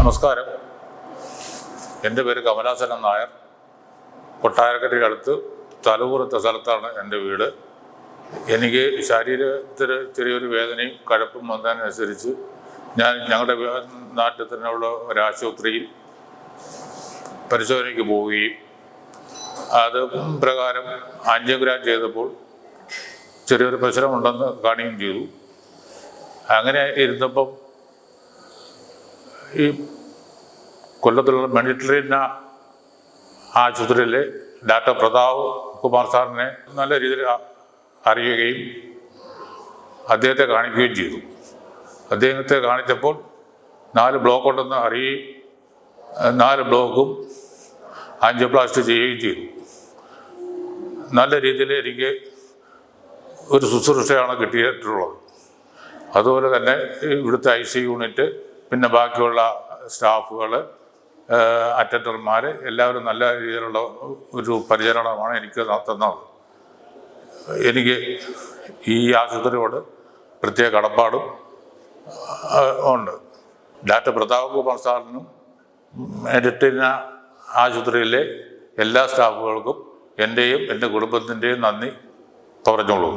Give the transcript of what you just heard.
നമസ്കാരം. എന്റെ പേര് കമലാസനം നായർ. കൊട്ടാരക്കരയ്ക്ക് അടുത്ത് സ്ഥലത്താണ് എന്റെ വീട്. എനിക്ക് ശരീരത്തിൽ ചെറിയൊരു വേദനയും കഴപ്പും വന്നതിനനുസരിച്ച് ഞാൻ ഞങ്ങളുടെ നാട്ടിൽ തന്നെയുള്ള ഒരാശുപത്രിയിൽ പരിശോധനയ്ക്ക് പോവുകയും അത് പ്രകാരം ആൻജിയോഗ്രാം ചെയ്തപ്പോൾ ചെറിയൊരു പ്രശ്നമുണ്ടെന്ന് കാണുകയും ചെയ്തു. അങ്ങനെ ഇരുന്നപ്പം ഈ കൊല്ലത്തുള്ള മെഡിറ്ററേനിയ ആശുപത്രിയിലെ ഡാക്ടർ പ്രതാപ് കുമാർ സാറിനെ നല്ല രീതിയിൽ അറിയുകയും അദ്ദേഹത്തെ കാണിക്കുകയും ചെയ്തു. അദ്ദേഹത്തെ കാണിച്ചപ്പോൾ നാല് ബ്ലോക്ക് ഉണ്ടെന്ന് അറിയുകയും നാല് ബ്ലോക്കും ആൻജിയോപ്ലാസ്റ്റ് ചെയ്യുകയും ചെയ്തു. നല്ല രീതിയിൽ എനിക്ക് ഒരു ശുശ്രൂഷയാണ് കിട്ടിയിട്ടുള്ളത്. അതുപോലെ തന്നെ ഇവിടുത്തെ ഐ സി യൂണിറ്റ് പിന്നെ ബാക്കിയുള്ള സ്റ്റാഫുകൾ അറ്റൻഡർമാർ എല്ലാവരും നല്ല രീതിയിലുള്ള ഒരു പരിചരണമാണ് എനിക്ക് തന്നത്. എനിക്ക് ഈ ആശുപത്രിയോട് പ്രത്യേക കടപ്പാടും ഉണ്ട്. ഡാക്ടർ പ്രതാപ് കുമാർ സാറിനും മെഡിറ്റിന ആശുപത്രിയിലെ എല്ലാ സ്റ്റാഫുകൾക്കും എന്റെയും എന്റെ കുടുംബത്തിന്റെയും നന്ദി പറഞ്ഞോളൂ.